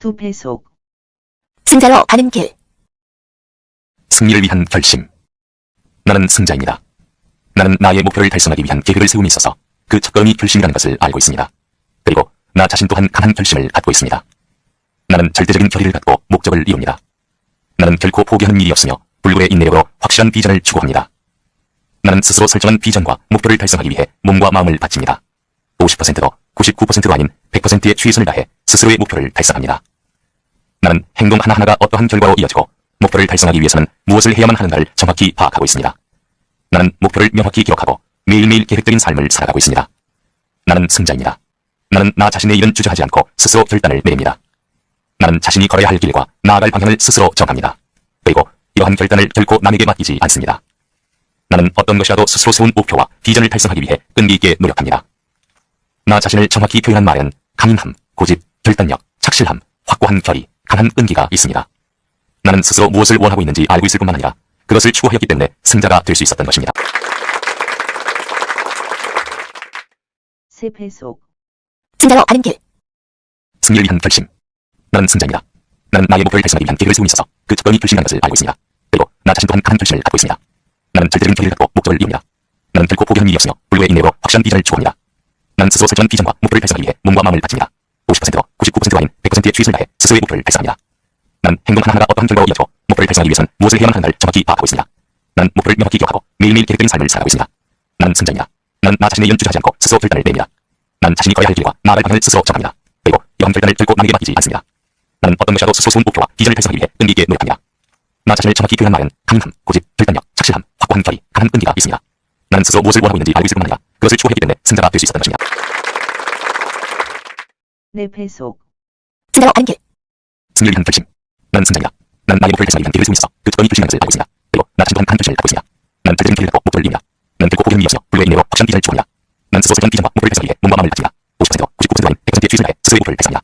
두 배속, 승자로 가는 길. 승리를 위한 결심. 나는 승자입니다. 나는 나의 목표를 달성하기 위한 계획을 세움에 있어서 그 첫걸음이 결심이라는 것을 알고 있습니다. 그리고 나 자신 또한 강한 결심을 갖고 있습니다. 나는 절대적인 결의를 갖고 목적을 이룹니다. 나는 결코 포기하는 일이 없으며 불굴의 인내력으로 확실한 비전을 추구합니다. 나는 스스로 설정한 비전과 목표를 달성하기 위해 몸과 마음을 바칩니다. 50%도 99%도 아닌 100%의 최선을 다해 스스로의 목표를 달성합니다. 나는 행동 하나하나가 어떠한 결과로 이어지고 목표를 달성하기 위해서는 무엇을 해야만 하는가를 정확히 파악하고 있습니다. 나는 목표를 명확히 기록하고 매일매일 계획적인 삶을 살아가고 있습니다. 나는 승자입니다. 나는 나 자신의 일은 주저하지 않고 스스로 결단을 내립니다. 나는 자신이 걸어야 할 길과 나아갈 방향을 스스로 정합니다. 그리고 이러한 결단을 결코 남에게 맡기지 않습니다. 나는 어떤 것이라도 스스로 세운 목표와 비전을 달성하기 위해 끈기 있게 노력합니다. 나 자신을 정확히 표현한 말은 강인함, 고집, 결단력, 착실함, 확고한 결의, 강한 끈기가 있습니다. 나는 스스로 무엇을 원하고 있는지 알고 있을 뿐만 아니라 그것을 추구하였기 때문에 승자가 될 수 있었던 것입니다. 세 배속, 승자로 가는 길. 승리를 위한 결심. 나는 승자입니다. 나는 나의 목표를 달성하기 위한 계획을 세움에 있어서 그 첫걸음이 결심이라는 것을 알고 있습니다. 그리고 나 자신 또한 강한 결심을 갖고 있습니다. 나는 절대적인 결의를 갖고 목적을 이룹니다. 나는 결코 포기하는 일이 없으며 불구의 인내로 확실한 비전을 추구합니다. 나는 스스로 설정한 비전과 목표를 달성하기 위해 몸과 마음을 바칩니다. 50%도 99%도 아닌 100%의 최선을 다해 스스로의 목표를 달성합니다. 난 행동 하나하나가 어떠한 결과로 이어지고 목표를 달성하기 위해서는 무엇을 해야만 하는가를 정확히 파악하고 있습니다. 난 목표를 명확히 기억하고 매일매일 계획적인 삶을 살아가고 있습니다. 난 승자입니다. 난 나 자신의 연주하지 않고 스스로 결단을 냅니다. 난 자신이 걸어야 할 길과 나아갈 방향을 스스로 정합니다. 그리고 이런 결단을 결코 남에게 맡기지 않습니다. 나는 어떤 것이라도 스스로 세운 목표와 비전을 달성하기 위해 끈기 있게 노력합니다. 나 자신을 정확히 표현한 말은 강인함, 고집, 결단력, 착실함, 확고한 결의, 강한 끈기가 있습니다. 나는 스스로 무엇을 원하고 있는지 알고 있을 뿐만 아니라 그것을 추구했기 때문에 승자가 될 수 있었던 것입니다. 네 배속, 승자로 가는 길. 승리를 위한 결심. 난 승자입니다. 난 나의 목표를 달성하기 위한 계획을 세우고 있어 그 첫번이 결심이라는 것을 알고 있습니다. 그리고 나 자신 또한 강한 결심을 갖고 있습니다. 난 절대적인 결의를 갖고 목표를 이룹니다. 난 결코 일이 없으며 불구의 인내로 확실한 비전을 추구합니다. 난 스스로 설정한 비전과 목표를 달성하기 위해 몸과 마음을 바칩니다. 50%도 99%도 아닌 100%의 최선을 다해 스스로의 목표를 달성합니다.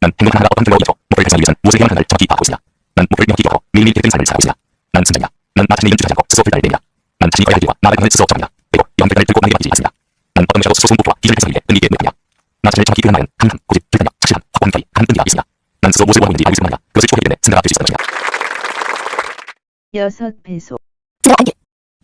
난 행동 하나가 어떤 결과로 이어져 목표를 달성하기 위해서는 무엇을 해야만 하는가를 정확히 파악하고 있습니다. 난 목표를 명확히 기록하고 매일매일 계획적인 삶을 살아가고 있습니다. 난 승자입니다. 난 나 자신의 연주하지 않고 스스로 결단을 냅니다. 난 자신이 걸어야 할 길과 나아갈 방향을 스스로 정합니다. 그리고 이런 결단을 결코 남에게 맡기지 않습니다. 난 어떤 것이라도 스스로 세운 목표와 비전을 달성하기 위해 끈기 있게 노력합니다. 나 자신을 정확히 말은 강함, 고집, 한 끈기가 있습니다. 난 스스로 무엇을 원하고 있는지 알고 있을 뿐만 아니라 그것을 추구하기 때문에 승자가 될 수 있었던 것입니다. 여섯 배속, 승자로 가는 길.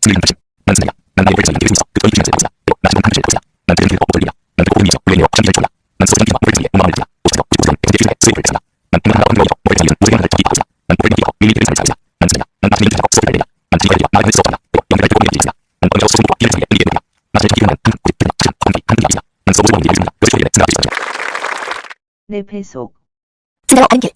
승리를 결심. 난 승자야. 난 나의 그 결심이라는 것을 알고 있습니다. 그리고 나 강한 결심을 갖고 있습니다. 난 결의를 갖고 목표를 이룹니다. 난 불구의 인내로 확실한 비전을 추구합니다. 난 스스로 위해 몸과 마음을 바칩니다. 50%도 99%도 아닌 100%의 최선을 다해 스스로의 목표를 달성합니다. 난 목표를 무엇을 해야 하는가를 정확히 파악하고 있습니다. 난 기록하고 매일매일 계획적인 삶을 살아갑니다. 난 승자입니다. 난 나. 그리고. 나 있었던 것입니다. 네 배속, 승자로 가는 길.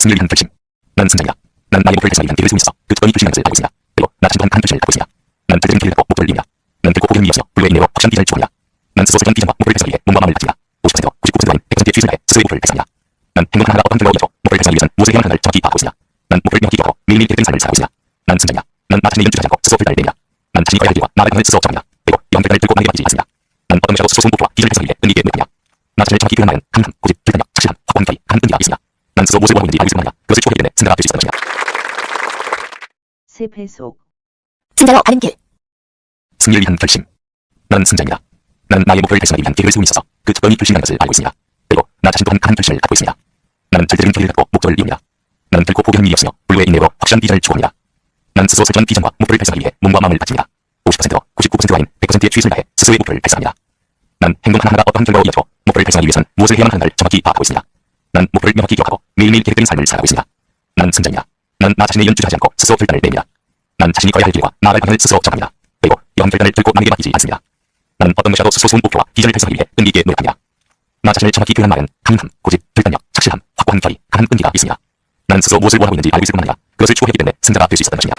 승리를 위한 결심. 난 승자입니다. 난 나의 달성하기 위한 계획을 세우고 있어 그 첫번이 결심이라는 것을 알고 있습니다. 그리고 나 자신 또한 강한 결심을 갖고 있습니다. 난 절대적인 결의를 갖고 목표를 이룹니다. 난 결코 일이 없으며 불구의 인내로 확실한 비전을 추구합니다. 난 스스로 설정한 비전과 목표를 달성하기 위해 몸과 마음을 바칩니다. 50%도 99%도 아닌 100%의 최선을 다해 스스로의 목표를 달성합니다. 난 행동 하나가 어떤 결과로 이어져 목표를 달성하기 위해서는 무엇을 해야만 하는가를 정확히 파악하고 있습니다. 난 목표를 명확히 기록하고 매일매일 계획적인 삶을 살아가고 있습니다. 난 승자입니다. 난 나 자신의 연주하지 않고 스스로 결단을 냅니다. 난 자신이 걸어야 할 길과 나아갈 방향을 스스로 정합니다. 그리고 이런 결단을 결코 남에게 맡기지 않습니다. 난 어떤 것이라도 스스로 목표와 비전을 달성하기 위해 끈기 있게 노력합니다. 나 자신을 정확히 말은 강함, 확고한 결의, 강한 끈기가 있습니다. 난 스스로 무엇을 원하고 있는지 알고 있을 아니라 그것을 추구하기 때문에 승자가 될 수 있었던 것입니다. 세 배속, 승자로 가는 길. 승리를 위한 결심. 난 승자입니다. 난 나의 목표를 달성하기 위한 계획을 세움에 있어서 그 첫번이 결심이라는 것을 알고 있습니다. 그리고 나 자신 또한 강한 결심을 갖고 있습니다. 나는 절대적인 결의를 갖고 목적을 이룹니다. 나는 결코 포기하는 일이 없으며 불구의 인내로 확실한 비전을 추구합니다. 난 스스로 설정한 비전과 목표를 달성하기 위해 몸과 마음을 바칩니다. 50%도 99%도 아닌 100%의 최선을 다해 스스로의 목표를 달성합니다. 난 행동 하나하나가 어떠한 결과로 이어져 목표를 달성하기 위해서는 무엇을 해야만 하는가를 정확히 파악하고 있습니다. 난 목표를 명확히 기록하고 매일매일 계획적인 삶을 살아가고 있습니다. 난 승자입니다. 난 나 자신의 연주하지 않고 스스로 결단을 냅니다. 난 자신이 걸어야 할 길과 나아갈 방향을 스스로 정합니다. 그리고 이런 결단을 결코 남에게 맡기지 않습니다. 나는 어떤 것이라도 스스로 세운 목표와 비전을 달성하기 위해 끈기 있게 노력합니다. 나 자신을 정확히 표현한 말은 강함, 고집, 결단력, 착실함, 확고한 결의, 강한 끈기가 있습니다. 난 스스로 무엇을 원하고 있는지 알고 있을 뿐만 아니라 그것을 추구하기 때문에 승자가 될 수 있었던 것입니다.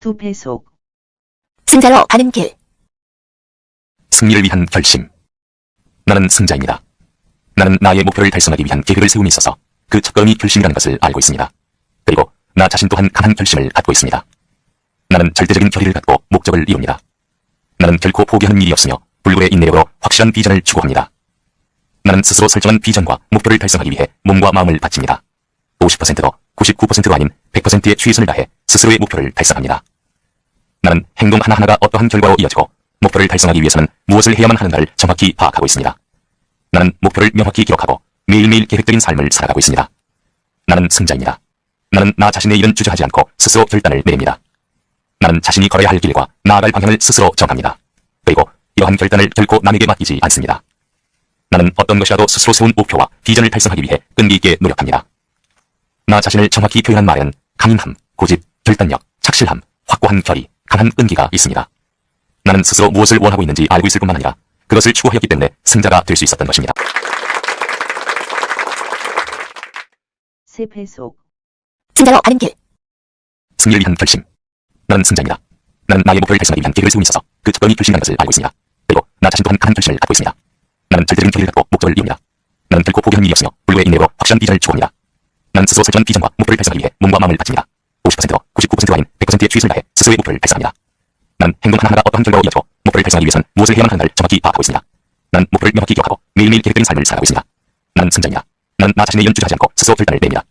두 배속, 승자로 가는 길. 승리를 위한 결심. 나는 승자입니다. 나는 나의 목표를 달성하기 위한 계획을 세움에 있어서 그 첫 걸음이 결심이라는 것을 알고 있습니다. 그리고 나 자신 또한 강한 결심을 갖고 있습니다. 나는 절대적인 결의를 갖고 목적을 이룹니다. 나는 결코 포기하는 일이 없으며 불굴의 인내력으로 확실한 비전을 추구합니다. 나는 스스로 설정한 비전과 목표를 달성하기 위해 몸과 마음을 바칩니다. 50%도 99%도 아닌 100%의 최선을 다해 스스로의 목표를 달성합니다. 나는 행동 하나하나가 어떠한 결과로 이어지고 목표를 달성하기 위해서는 무엇을 해야만 하는가를 정확히 파악하고 있습니다. 나는 목표를 명확히 기록하고 매일매일 계획적인 삶을 살아가고 있습니다. 나는 승자입니다. 나는 나 자신의 일은 주저하지 않고 스스로 결단을 내립니다. 나는 자신이 걸어야 할 길과 나아갈 방향을 스스로 정합니다. 그리고 이러한 결단을 결코 남에게 맡기지 않습니다. 나는 어떤 것이라도 스스로 세운 목표와 비전을 달성하기 위해 끈기 있게 노력합니다. 나 자신을 정확히 표현한 말은 강인함, 고집, 결단력, 착실함, 확고한 결의, 강한 끈기가 있습니다. 나는 스스로 무엇을 원하고 있는지 알고 있을 뿐만 아니라 그것을 추구하였기 때문에 승자가 될 수 있었던 것입니다. 세배속, 승자로 가는 길. 승리를 위한 결심. 나는 승자입니다. 나는 나의 목표를 달성하기 위한 계획을 세우고 있어서 그 첫걸음이 결심이라는 것을 알고 있습니다. 그리고 나 자신 또한 강한 결심을 갖고 있습니다. 나는 절대적인 결의를 갖고 목적을 이룹니다. 나는 결코 포기하는 일이 없으며 불구의 인내로 확실한 비전을 추구합니다. 나는 스스로 설정한 비전과 목표를 달성하기 위해 몸과 마음을 바칩니다. 50%로 99%가 아닌 100%의 최선을 다해 스스로의 목표를 달성합니다. 난 행동 하나하나가 어떠한 결과로 이어지고 목표를 달성하기 위해선 무엇을 해야만 하는가를 정확히 파악하고 있습니다. 난 목표를 명확히 기억하고 매일매일 계획적인 삶을 살아가고 있습니다. 난 승자입니다. 난 나 자신의 연주하지 않고 스스로 결단을 냅니다.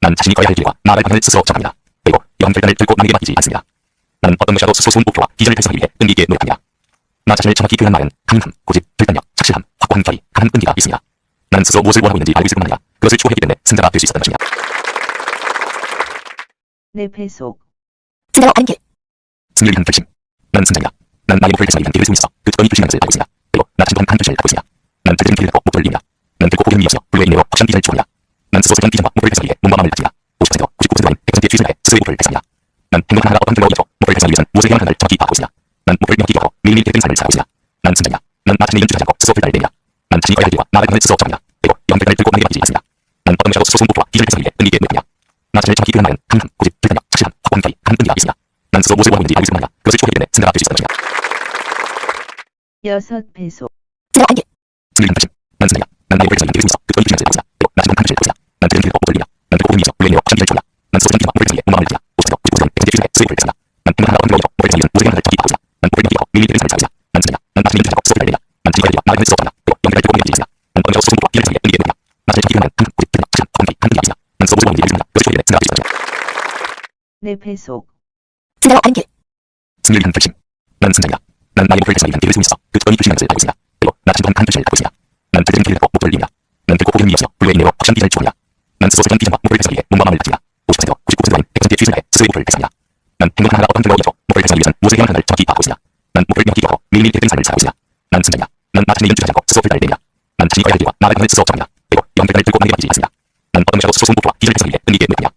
난 자신이 걸어야 할 길과 나아갈 방향을 스스로 정합니다. 그리고 이러한 결단을 결코 남에게 맡기지 않습니다. 나는 어떤 것이라도 스스로 세운 목표와 비전을 달성하기 위해 끈기 있게 노력합니다. 나 자신을 정확히 표현한 말은 강인함, 고집, 결단력, 착실함, 확고한 결의, 강한 끈기가 있습니다. 나는 스스로 무엇을 원하고 있는지 알고 있을 뿐만 아니라 그것을 추구했기 때문에 승자가 될 수 있었던 것입니다. 내 배속, 승자로 가는 길. 승리를 위한 결심. 나는 승자입니다. 난 나의 목표를 달성하기 위한 계획을 세우고 있어 그 첫걸음이 결심이라는 것을 알고 있습니다. 그리고 나 자신도 한 결심을 갖고 있습니다. 난 절대적인 결의를 갖고 목표를 이룹니다. 난 결코 일이 없으며 불구의 인내로 확실한 비전을 추구합니다. 난 스스로 설정한 비전과 목표를 달성하기 위해 몸과 마음을 바칩니다. 50%로 99%가 아닌 100%의 최선을 다해 스스로의 목표를 달성합니다. 난 행동 하나가 어떤 결과로 이어져 목표를 달성하기 위해선 무엇을 해야만 하는가를 정확히 파악하고 있습니다. 난 목표를 명확히 기억하고 매일매일 계획적인 삶을 살아가고 있습니다. 난 승자입니다. 난 나 자신의 연주하지 않고 스스로 결단을 냅니다. 난 자신이 걸어야 할 길과 나아갈 방향을 스스로 정합니다. 그리고 이런 결단을 결코 남에게 맡기지 않습니다. 난 어떤 것이라도 스스로 세운 목표와 비전을 달성하기 위해 끈기 있게 노력합니다. 나 자신을 정확히 표현한 말은 강함, 고집, 결단력, 착실함, 확고한 결의, 강한 끈기가 있습니다. 난 스스로 무엇을 원하고 있는지 알고 있을 뿐만 아니라 그것을 추구하기 때문에 승자가 될수 있었던 것입니다. 여섯 배속, 승자로 가는 길. 승리를 결심. 난 승자야. 난 나의 목표를 달성하기 위해 없어 불구의 인내로 확실한 비전을 추구합니다. 난 스스로 설정한 비전과 목표를 달성하기 위해 몸과 마음을 바칩니다. 50%로 99%는 100%의 최선을 다해 스스로의 목표를 달성합니다. 난 행동 하나가 어떤 결과로 이어져 목표를 달성하기 위해선 무엇을 해야만 하는가를 정확히 파악하고 있습니다. 있습니다. 그리고. 나 있습니다. 원하는지 있을 있습니다. 자신도 한 결심을 갖고 있습니다. 난 절대적인 결의를 갖고 목표를 이룹니다. 난 결코 포기하는 일이 없으며 불구의 인내로 확실한 비전을 추구합니다. 난 스스로 설정한 비전과 목표를 달성하기 위해 몸과 마음을 바칩니다. 50%로 99%가 아닌 100%의 최선을 다해 스스로의 목표를 달성합니다. 난 행동 하나가 어떤 결과로 이어져 목표를 달성하기 위해선 무엇을 해야만 하는가를 정확히 파악하고 있습니다. 난 목표를 명확히 기억하고 매일매일 계획적인 삶을 살아가고 있습니다. 난 승자입니다. 난 나 자신의 연주하지 않고 스스로 결단을 냅니다. 난 자신이 걸어야 할 길과 나아갈 방향을 스스로 정합니다. 그리고 이런 결단을 남에게 맡기지 않습니다. 난 어떤 것이라도 스스로 목표와 비전을 달성하기 위해 끈기 있게 노력합니다.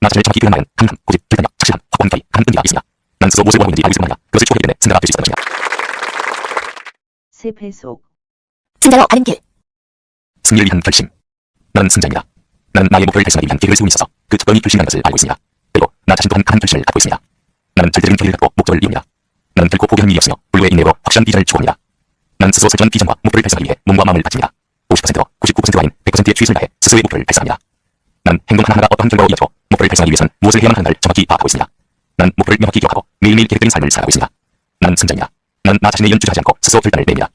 나 자신을 정확히 말은 강함, 고집, 결단력, 착실함, 확고한 강한 끈기가 있습니다. 난 스스로 무엇을 원하고 있는지 알고 있을 아니라 그것을 추구하기 때문에 승자가 될 수 있었던 것입니다. 세배속, 승자로 가는 길. 승리를 위한 결심. 나는 승자입니다. 나는 나의 목표를 달성하기 위한 계획을 세우고 있어서 그 첫걸음이 결심이라는 것을 알고 있습니다. 그리고 나 자신 또한 강한 결심을 갖고 있습니다. 나는 절대적인 결의를 갖고 목적을 이룹니다. 나는 결코 포기하는 일이 없으며 불구의 인내로 확실한 비전을 추구합니다. 난 스스로 설정한 비전과 목표를 달성하기 위해 몸과 마음을 바칩니다. 50%로 99%가 아닌 100%의 최선을 다해 스스로의 목표를 달성합니다. 난 행동 하나하나가 어떠한 결과로 이어져 목표를 달성하기 위해선 무엇을 해야만 하는가를 정확히 파악하고 있습니다. 난 목표를 명확히 기억하고 매일매일 계획적인 삶을 살아가고 있습니다. 난 승자입니다. 난 나 자신의 연주하지 않고 스스로 결단을 냅니다.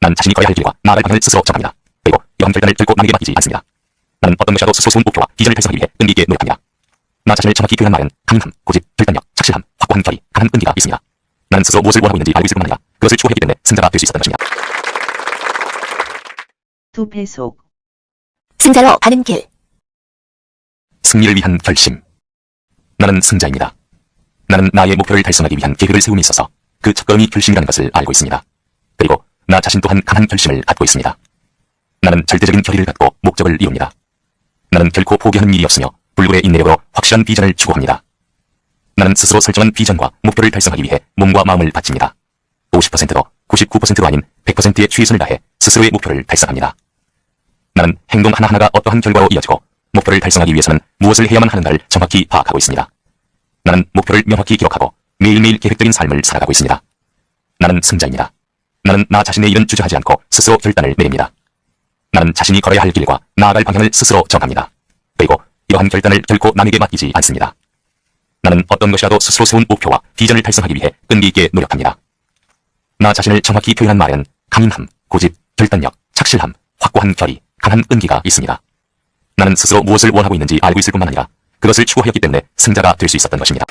난 자신이 걸어야 할 길과 나아갈 방향을 스스로 정합니다. 그리고 이러한 결단을 결코 남에게 맡기지 않습니다. 나는 어떤 것이라도 스스로 세운 목표와 비전을 달성하기 위해 끈기 있게 노력합니다. 나 자신을 정확히 표현한 말은 강함, 고집, 결단력, 착실함, 확고한 결의, 강한 끈기가 있습니다. 난 스스로 무엇을 원하고 있는지 알고 있을 뿐만 아니라 그것을 추구하기 때문에 승자가 될 수 있었던 것입니다. 두 배속, 승자로 가는 길. 승리를 위한 결심. 나는 승자입니다. 나는 나의 목표를 달성하기 위한 계획을 세움에 있어서 그 첫걸음이 결심이라는 것을 알고 있습니다. 그리고 나 자신 또한 강한 결심을 갖고 있습니다. 나는 절대적인 결의를 갖고 목적을 이룹니다. 나는 결코 포기하는 일이 없으며 불굴의 인내력으로 확실한 비전을 추구합니다. 나는 스스로 설정한 비전과 목표를 달성하기 위해 몸과 마음을 바칩니다. 50%로 99%가 아닌 100%의 최선을 다해 스스로의 목표를 달성합니다. 나는 행동 하나하나가 어떠한 결과로 이어지고 목표를 달성하기 위해서는 무엇을 해야만 하는가를 정확히 파악하고 있습니다. 나는 목표를 명확히 기록하고 매일매일 계획적인 삶을 살아가고 있습니다. 나는 승자입니다. 나는 나 자신의 일은 주저하지 않고 스스로 결단을 내립니다. 나는 자신이 걸어야 할 길과 나아갈 방향을 스스로 정합니다. 그리고 이러한 결단을 결코 남에게 맡기지 않습니다. 나는 어떤 것이라도 스스로 세운 목표와 비전을 달성하기 위해 끈기 있게 노력합니다. 나 자신을 정확히 표현한 말은 강인함, 고집, 결단력, 착실함, 확고한 결의, 강한 끈기가 있습니다. 나는 스스로 무엇을 원하고 있는지 알고 있을 뿐만 아니라 그것을 추구하였기 때문에 승자가 될 수 있었던 것입니다.